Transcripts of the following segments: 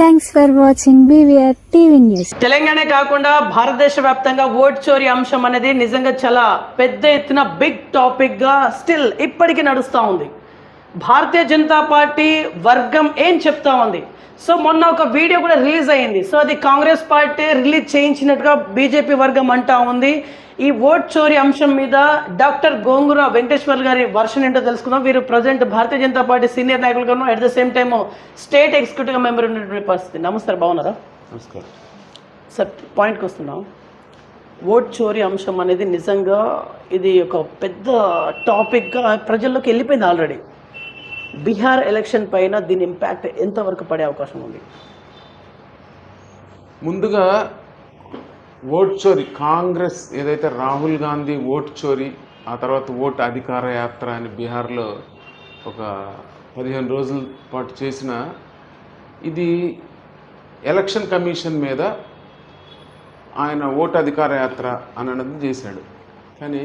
Thanks for watching BVR TV news Telangana కాకుండా భారతదేశ వ్యాప్తంగా ఓట్ చోరీ అంశం అనేది నిజంగా చాలా పెద్ద ఎత్తున బిగ్ టాపిక్గా స్టిల్ ఇప్పటికీ నడుస్తూ ఉంది. భారతీయ జనతా పార్టీ వర్గం ఏం చెప్తా ఉంది? సో మొన్న ఒక వీడియో కూడా రిలీజ్ అయ్యింది సో అది కాంగ్రెస్ పార్టీ రిలీజ్ చేయించినట్టుగా బీజేపీ వర్గం అంటా ఉంది. ఈ ఓట్ చోరీ అంశం మీద డాక్టర్ గోంగూర వెంకటేశ్వర్ గారి వర్షన్ ఏంటో తెలుసుకుందాం. వీరు present Bharatiya Janata party senior నాయకులుగాను at the same time state executive member ఉన్నటువంటి పరిస్థితి. నమస్తే బాగున్నారా? నమస్కారం. సార్ పాయింట్కి వస్తున్నాం. ఓట్ చోరీ అంశం అనేది నిజంగా ఇది ఒక పెద్ద టాపిక్గా ప్రజల్లోకి వెళ్ళిపోయింది ఆల్రెడీ. బీహార్ ఎలక్షన్ పైన దీని ఇంపాక్ట్ ఎంతవరకు పడే అవకాశం ఉంది? ముందుగా ఓట్ చోరీ. కాంగ్రెస్ ఏదైతే రాహుల్ గాంధీ ఓట్ చోరీ ఆ తర్వాత ఓట్ అధికార యాత్ర అని బీహార్లో ఒక పదిహేను రోజుల పాటు చేసిన ఇది ఎలక్షన్ కమిషన్ మీద ఆయన ఓటు అధికార యాత్ర అని అన్నది చేశాడు. కానీ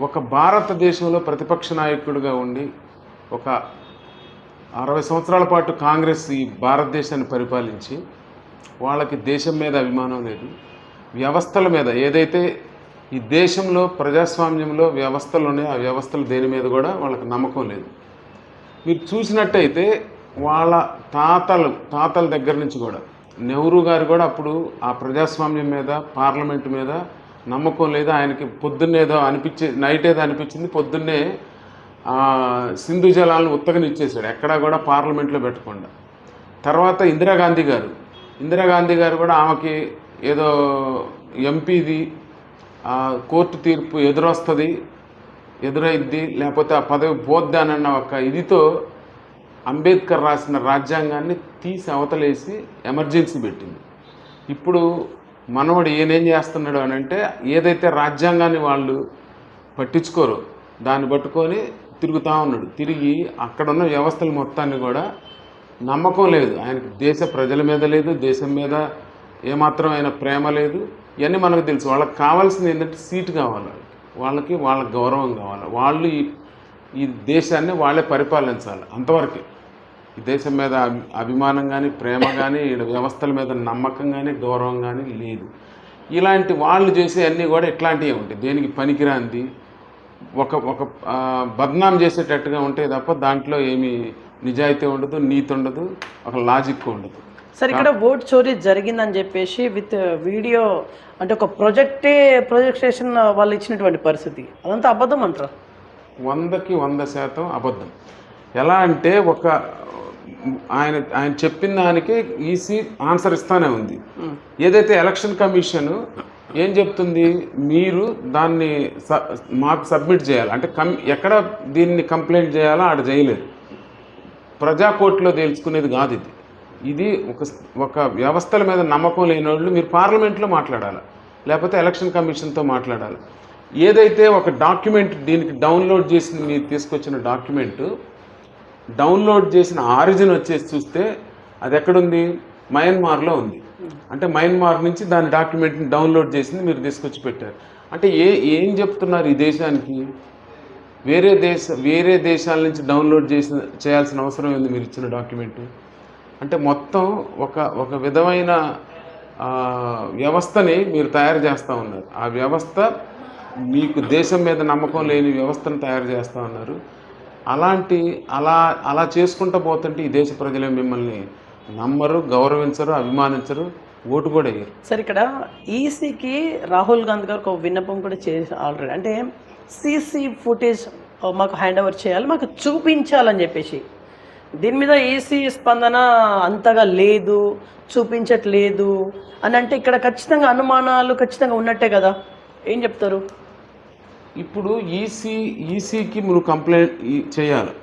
ఒక భారతదేశంలో ప్రతిపక్ష నాయకుడిగా ఉండి ఒక అరవై సంవత్సరాల పాటు కాంగ్రెస్ ఈ భారతదేశాన్ని పరిపాలించి వాళ్ళకి దేశం మీద అభిమానం లేదు. వ్యవస్థల మీద ఏదైతే ఈ దేశంలో ప్రజాస్వామ్యంలో వ్యవస్థలు ఉన్నాయో ఆ వ్యవస్థలు దేని మీద కూడా వాళ్ళకి నమ్మకం లేదు. మీరు చూసినట్టయితే వాళ్ళ తాతలు తాతల దగ్గర నుంచి కూడా నెహ్రూ గారు కూడా అప్పుడు ఆ ప్రజాస్వామ్యం మీద పార్లమెంట్ మీద నమ్మకం లేదు. ఆయనకి పొద్దున్నే ఏదో అనిపించే నైట్ ఏదో అనిపించింది. పొద్దున్నే సింధు జలాలను ఉత్తగనిచ్చేసాడు ఎక్కడా కూడా పార్లమెంట్లో పెట్టకుండా. తర్వాత ఇందిరాగాంధీ గారు ఇందిరాగాంధీ గారు కూడా ఆమెకి ఏదో ఎంపీది కోర్టు తీర్పు ఎదురొస్తుంది ఎదురైద్ది లేకపోతే ఆ పదవి పోద్దానన్న ఒక ఇదితో అంబేద్కర్ రాసిన రాజ్యాంగాన్ని తీసి అవతలేసి ఎమర్జెన్సీ పెట్టింది. ఇప్పుడు మనవడు ఏనేం చేస్తున్నాడు అని అంటే ఏదైతే రాజ్యాంగాన్ని వాళ్ళు పట్టించుకోరో దాన్ని పట్టుకొని తిరుగుతూ ఉన్నాడు. తిరిగి అక్కడ ఉన్న వ్యవస్థల మొత్తాన్ని కూడా నమ్మకం లేదు. ఆయనకి దేశ ప్రజల మీద లేదు దేశం మీద ఏమాత్రం ఆయన ప్రేమ లేదు. ఇవన్నీ మనకు తెలుసు. వాళ్ళకి కావాల్సింది ఏంటంటే సీటు కావాలి. వాళ్ళకి వాళ్ళకి వాళ్ళ గౌరవం కావాలి. వాళ్ళు ఈ ఈ దేశాన్ని వాళ్ళే పరిపాలించాలి అంతవరకే. ఈ దేశం మీద అభిమానం కానీ ప్రేమ కానీ ఈడ వ్యవస్థల మీద నమ్మకం కానీ గౌరవం కానీ లేదు. ఇలాంటి వాళ్ళు చేసే అన్నీ కూడా ఇట్లాంటివి ఉంటాయి. దేనికి పనికిరాంది ఒక ఒక బద్నాం చేసేటట్టుగా ఉంటాయి తప్ప దాంట్లో ఏమి నిజాయితీ ఉండదు నీతి ఉండదు ఒక లాజిక్ ఉండదు. సార్ ఇక్కడ ఓట్ చోరీ జరిగిందని చెప్పేసి విత్ వీడియో అంటే ఒక ప్రొజెక్టే ప్రొజెక్టేషన్ వాళ్ళు ఇచ్చినటువంటి పరిస్థితి. అదంతా అబద్ధం అంటారా? వందకి వంద శాతం అబద్ధం. ఎలా అంటే ఒక ఆయన ఆయన చెప్పిన దానికి ఈసీ ఆన్సర్ ఇస్తానే ఉంది. ఏదైతే ఎలక్షన్ కమిషన్ ఏం చెప్తుంది? మీరు దాన్ని స- మాకు సబ్మిట్ చేయాలి. అంటే కం ఎక్కడ దీన్ని కంప్లైంట్ చేయాలో ఆడ చేయలేదు. ప్రజా కోర్టులో తేల్చుకునేది కాదు ఇది. ఇది ఒక ఒక వ్యవస్థల మీద నమ్మకం లేని వాళ్ళు మీరు పార్లమెంట్లో మాట్లాడాలి. లేకపోతే ఎలక్షన్ కమిషన్తో మాట్లాడాలి. ఏదైతే ఒక డాక్యుమెంట్ దీనికి డౌన్లోడ్ చేసి మీరు తీసుకొచ్చిన డాక్యుమెంట్ డౌన్లోడ్ చేసిన ఆరిజిన్ వచ్చేసి చూస్తే అది ఎక్కడుంది? మయన్మార్లో ఉంది. Hmm. అంటే మయన్మార్ నుంచి దాని డాక్యుమెంట్ని డౌన్లోడ్ చేసింది మీరు తీసుకొచ్చి పెట్టారు. అంటే ఏ ఏం చెప్తున్నారు ఈ దేశానికి? వేరే దేశ వేరే దేశాల నుంచి డౌన్లోడ్ చేసిన చేయాల్సిన అవసరం ఏంది మీరు ఇచ్చిన డాక్యుమెంట్ అంటే మొత్తం ఒక ఒక విధమైన వ్యవస్థని మీరు తయారు చేస్తూ ఉన్నారు. ఆ వ్యవస్థ మీకు దేశం మీద నమ్మకం లేని వ్యవస్థను తయారు చేస్తూ ఉన్నారు. అలాంటి అలా అలా చేసుకుంటూ పోతుంటే ఈ దేశ ప్రజలే మిమ్మల్ని నమ్మరు గౌరవించరు అభిమానించరు ఓటు కూడా వేయరు. సార్ ఇక్కడ ఈసీకి రాహుల్ గాంధీ గారు ఒక విన్నపం కూడా చేసి ఆల్రెడీ అంటే సీసీ ఫుటేజ్ మాకు హ్యాండ్ ఓవర్ చేయాలి మాకు చూపించాలని చెప్పేసి. దీని మీద ఈసీ స్పందన అంతగా లేదు చూపించట్లేదు అని అంటే ఇక్కడ ఖచ్చితంగా అనుమానాలు ఖచ్చితంగా ఉన్నట్టే కదా. ఏం చెప్తారు? ఇప్పుడు ఈసీ ఈసీకి నువ్వు కంప్లైంట్ చేయాలి.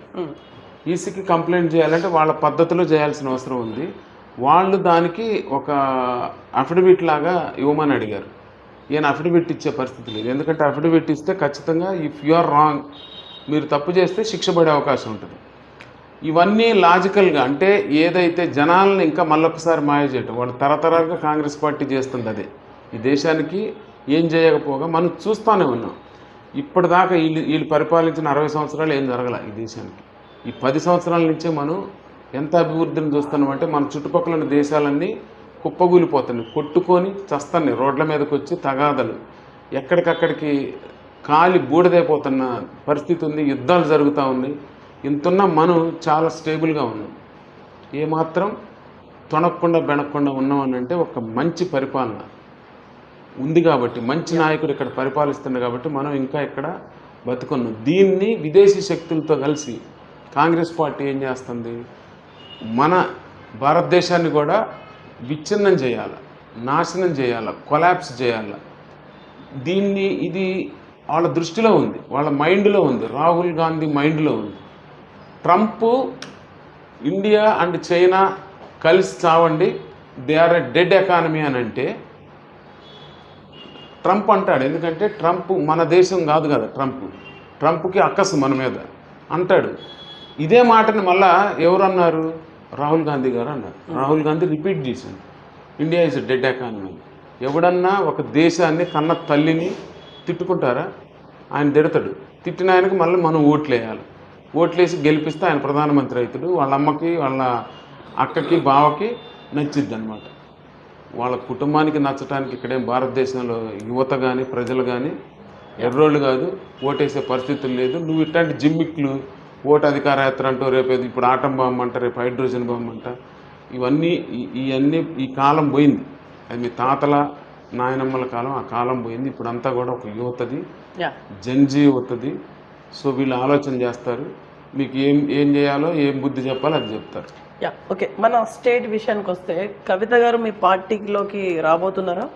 ఈసీకి కంప్లైంట్ చేయాలంటే వాళ్ళ పద్ధతిలో చేయాల్సిన అవసరం ఉంది. వాళ్ళు దానికి ఒక అఫిడవిట్ లాగా ఇవ్వమని అడిగారు. ఈయన అఫిడవిట్ ఇచ్చే పరిస్థితి లేదు. ఎందుకంటే అఫిడవిట్ ఇస్తే ఖచ్చితంగా ఇఫ్ యు ఆర్ రాంగ్ మీరు తప్పు చేస్తే శిక్ష పడే అవకాశం ఉంటుంది. ఇవన్నీ లాజికల్గా అంటే ఏదైతే జనాలను ఇంకా మళ్ళొకసారి మాయ చేయటం వాళ్ళు తరతరాలుగా కాంగ్రెస్ పార్టీ చేస్తుంది అదే. ఈ దేశానికి ఏం చేయకపోగా మనం చూస్తూనే ఉన్నాం. ఇప్పటిదాకా వీళ్ళు వీళ్ళు పరిపాలించిన అరవై సంవత్సరాలు ఏం జరగల ఈ దేశానికి. ఈ పది సంవత్సరాల నుంచే మనం ఎంత అభివృద్ధిని చూస్తున్నామంటే మన చుట్టుపక్కల ఉన్న దేశాలన్నీ కుప్పగూలిపోతున్నాయి. కొట్టుకొని చస్తాన్ని రోడ్ల మీదకి వచ్చి తగాదలు. ఎక్కడికక్కడికి కాలి బూడిదైపోతున్న పరిస్థితి ఉంది. యుద్ధాలు జరుగుతూ ఉన్నాయి. ఇంతున్న మనం చాలా స్టేబుల్గా ఉన్నాం. ఏమాత్రం తొణక్కుండా బెనక్కుండా ఉన్నామని అంటే ఒక మంచి పరిపాలన ఉంది కాబట్టి మంచి నాయకుడు ఇక్కడ పరిపాలిస్తున్నాడు కాబట్టి మనం ఇంకా ఇక్కడ బతుకున్నాం. దీన్ని విదేశీ శక్తులతో కలిసి కాంగ్రెస్ పార్టీ ఏం చేస్తుంది? మన భారతదేశాన్ని కూడా విచ్ఛిన్నం చేయాలి నాశనం చేయాలి కొలాప్స్ చేయాలి. దీన్ని ఇది వాళ్ళ దృష్టిలో ఉంది వాళ్ళ మైండ్లో ఉంది రాహుల్ గాంధీ మైండ్లో ఉంది. ట్రంప్ ఇండియా అండ్ చైనా కలిసి చావండి they are a dead economy అని అంటే ట్రంప్ అంటాడు. ఎందుకంటే ట్రంప్ మన దేశం కాదు కదా ట్రంప్. ట్రంప్కి అక్కసు మన మీద. అంటాడు ఇదే మాటని మళ్ళా ఎవరు అన్నారు రాహుల్ గాంధీ గారు అన్నారు. రాహుల్ గాంధీ రిపీట్ చేశాడు ఇండియా ఇస్ డెడ్ ఎకానమీ. ఎవడన్నా ఒక దేశాన్ని కన్న తల్లిని తిట్టుకుంటారా? ఆయన తిడతాడు. తిట్టిన ఆయనకి మళ్ళీ మనం ఓట్లు వేయాలి ఓట్లేసి గెలిపిస్తే ఆయన ప్రధానమంత్రి అవుతాడు. వాళ్ళ అమ్మకి వాళ్ళ అక్కకి బావకి నచ్చిద్ది అనమాట వాళ్ళ కుటుంబానికి నచ్చటానికి ఇక్కడేం భారతదేశంలో యువత కానీ ప్రజలు కానీ ఎర్రోళ్ళు కాదు ఓటేసే పరిస్థితులు లేదు. నువ్వు ఇట్లాంటి జిమ్మిక్లు ఓటు అధికార యాత్ర అంటూ రేపు ఇప్పుడు ఆటం బాంబు అంట రేపు హైడ్రోజన్ బాంబు అంట. ఇవన్నీ ఇవన్నీ ఈ కాలం పోయింది. అది మీ తాతల నాయనమ్మల కాలం ఆ కాలం పోయింది. ఇప్పుడంతా కూడా ఒక యువతది. యా. జంజీ యువతది. సో వీళ్ళు ఆలోచన చేస్తారు. మీకు ఏం ఏం చేయాలో ఏం బుద్ధి చెప్పాలో అది చెప్తారు. యా. ఓకే. మన స్టేట్ విషయానికి వస్తే కవిత గారు మీ పార్టీలోకి రాబోతున్నారా?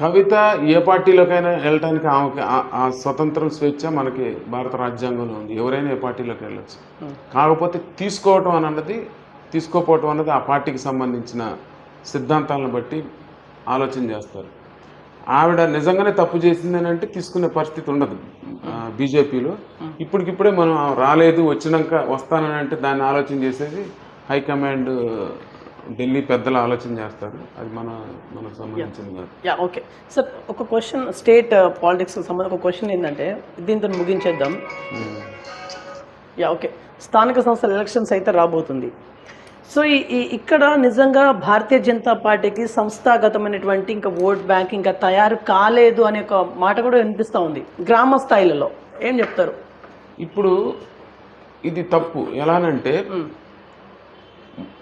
కవిత ఏ పార్టీలోకైనా వెళ్ళటానికి ఆమెకి ఆ- స్వతంత్రం స్వేచ్ఛ మనకి భారత రాజ్యాంగంలో ఉంది. ఎవరైనా ఏ పార్టీలోకి వెళ్ళొచ్చు. కాకపోతే తీసుకోవటం అని అన్నది తీసుకోపోవటం అన్నది ఆ పార్టీకి సంబంధించిన సిద్ధాంతాలను బట్టి ఆలోచన చేస్తారు. ఆవిడ నిజంగానే తప్పు చేసిందని అంటే తీసుకునే పరిస్థితి ఉండదు బీజేపీలో. ఇప్పటికిప్పుడే మనం రాలేదు వచ్చినాక వస్తానని అంటే దాన్ని ఆలోచన చేసేది హైకమాండ్ ఢిల్లీ పెద్దలు ఆలోచన చేస్తారు. అది మన మనకు సంబంధించింది యా ఓకే సార్ ఒక క్వశ్చన్ స్టేట్ పాలిటిక్స్ సంబంధించి ఒక క్వశ్చన్ ఏంటంటే దీంతో ముగించేద్దాం. యా ఓకే స్థానిక సంస్థల ఎలక్షన్స్ అయితే రాబోతుంది. సో ఈ ఈ- ఇక్కడ నిజంగా భారతీయ జనతా పార్టీకి సంస్థాగతమైనటువంటి ఇంకా ఓట్ బ్యాంక్ ఇంకా తయారు కాలేదు అనే ఒక మాట కూడా వినిపిస్తూ ఉంది. గ్రామ స్థాయిలలో ఏం చెప్తారు? ఇప్పుడు ఇది తప్పు. ఎలానంటే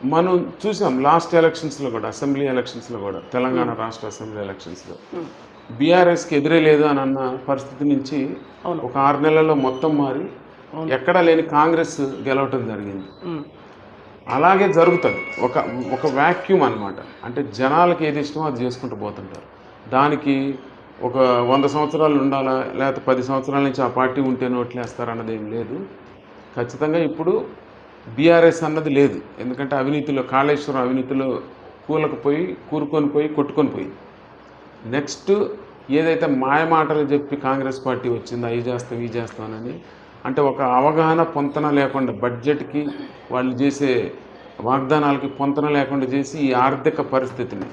మనం చూసాం లాస్ట్ ఎలక్షన్స్లో కూడా అసెంబ్లీ ఎలక్షన్స్లో కూడా తెలంగాణ రాష్ట్ర అసెంబ్లీ ఎలక్షన్స్లో. బీఆర్ఎస్కి ఎదురే లేదు అని అన్న పరిస్థితి నుంచి. ఒక ఆరు నెలల్లో మొత్తం మారి ఎక్కడా లేని కాంగ్రెస్ గెలవటం జరిగింది. మ్మ్. అలాగే జరుగుతుంది. ఒక ఒక వ్యాక్యూమ్ అన్నమాట. అంటే జనాలకి ఏది ఇష్టమో అది చేసుకుంటూ పోతుంటారు. దానికి ఒక వంద సంవత్సరాలు ఉండాలా లేకపోతే పది సంవత్సరాల నుంచి ఆ పార్టీ ఉంటే నోట్లేస్తారు అన్నది ఏం లేదు. ఖచ్చితంగా ఇప్పుడు బీఆర్ఎస్ అన్నది లేదు. ఎందుకంటే అవినీతిలో కాళేశ్వరం అవినీతిలో కూలకు పోయి కూరుకొని పోయి కొట్టుకొని పోయి. నెక్స్ట్ ఏదైతే మాయమాటలు చెప్పి కాంగ్రెస్ పార్టీ వచ్చిందో అవి చేస్తాం ఇవి చేస్తామని అంటే ఒక అవగాహన పొంతన లేకుండా బడ్జెట్కి వాళ్ళు చేసే వాగ్దానాలకి పొంతన లేకుండా చేసి ఈ ఆర్థిక పరిస్థితిని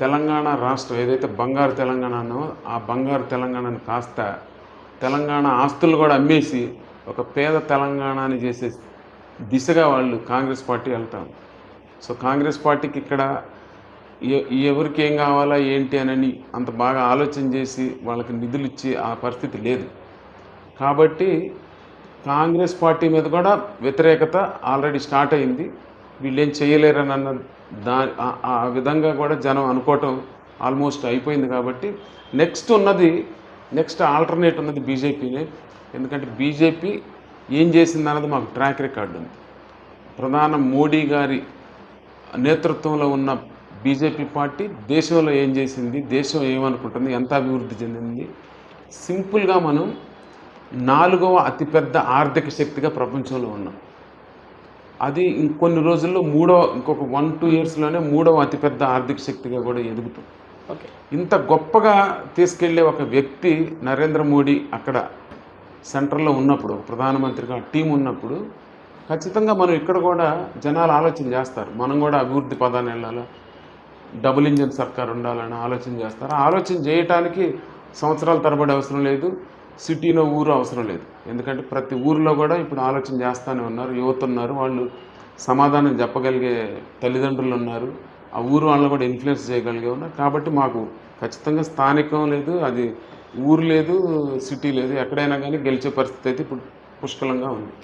తెలంగాణ రాష్ట్రం ఏదైతే బంగారు తెలంగాణ అన్నో ఆ బంగారు తెలంగాణను కాస్త తెలంగాణ ఆస్తులు కూడా అమ్మేసి ఒక పేద తెలంగాణని చేసే దిశగా వాళ్ళు కాంగ్రెస్ పార్టీ వెళ్తాం సో కాంగ్రెస్ పార్టీకి ఇక్కడ ఎవరికి ఏం కావాలా ఏంటి అని అంత బాగా ఆలోచన చేసి వాళ్ళకి నిధులు ఇచ్చి ఆ పరిస్థితి లేదు. కాబట్టి కాంగ్రెస్ పార్టీ మీద కూడా వ్యతిరేకత ఆల్రెడీ స్టార్ట్ అయింది. వీళ్ళేం చేయలేరని అన్న దా ఆ విధంగా కూడా జనం అనుకోవటం ఆల్మోస్ట్ అయిపోయింది కాబట్టి నెక్స్ట్ ఉన్నది నెక్స్ట్ ఆల్టర్నేట్ ఉన్నది బీజేపీనే. ఎందుకంటే బీజేపీ ఏం చేసింది అన్నది మాకు ట్రాక్ రికార్డు ఉంది. ప్రధాన మోడీ గారి నేతృత్వంలో ఉన్న బీజేపీ పార్టీ దేశంలో ఏం చేసింది దేశం ఏమనుకుంటుంది ఎంత అభివృద్ధి చెందింది? సింపుల్గా మనం నాలుగవ అతిపెద్ద ఆర్థిక శక్తిగా ప్రపంచంలో ఉన్నాం. అది ఇంకొన్ని రోజుల్లో మూడవ ఇంకొక వన్ టూ ఇయర్స్లోనే మూడవ అతిపెద్ద ఆర్థిక శక్తిగా కూడా ఎదుగుతుంది. ఓకే. ఇంత గొప్పగా తీసుకెళ్ళే ఒక వ్యక్తి నరేంద్ర మోడీ అక్కడ సెంటర్లో ఉన్నప్పుడు ప్రధానమంత్రిగా టీం ఉన్నప్పుడు ఖచ్చితంగా మనం ఇక్కడ కూడా జనాలు ఆలోచన చేస్తారు. మనం కూడా అభివృద్ధి పదాన్ని వెళ్ళాలా? డబుల్ ఇంజిన్ సర్కార్ ఉండాలని ఆలోచన చేస్తారు? ఆలోచన చేయటానికి సంవత్సరాల తరబడి అవసరం లేదు సిటీలో ఊరు అవసరం లేదు. ఎందుకంటే ప్రతి ఊరిలో కూడా ఇప్పుడు ఆలోచన చేస్తూనే ఉన్నారు. యువత ఉన్నారు. వాళ్ళు సమాధానం చెప్పగలిగే తల్లిదండ్రులు ఉన్నారు. ఆ ఊరు వాళ్ళు కూడా ఇన్ఫ్లుయెన్స్ చేయగలిగే ఉన్నారు. కాబట్టి మాకు ఖచ్చితంగా స్థానికం లేదు. అది ఊరు లేదు సిటీ లేదు ఎక్కడైనా కానీ గెలిచే పరిస్థితి అయితే ఇప్పుడు పుష్కలంగా ఉంది.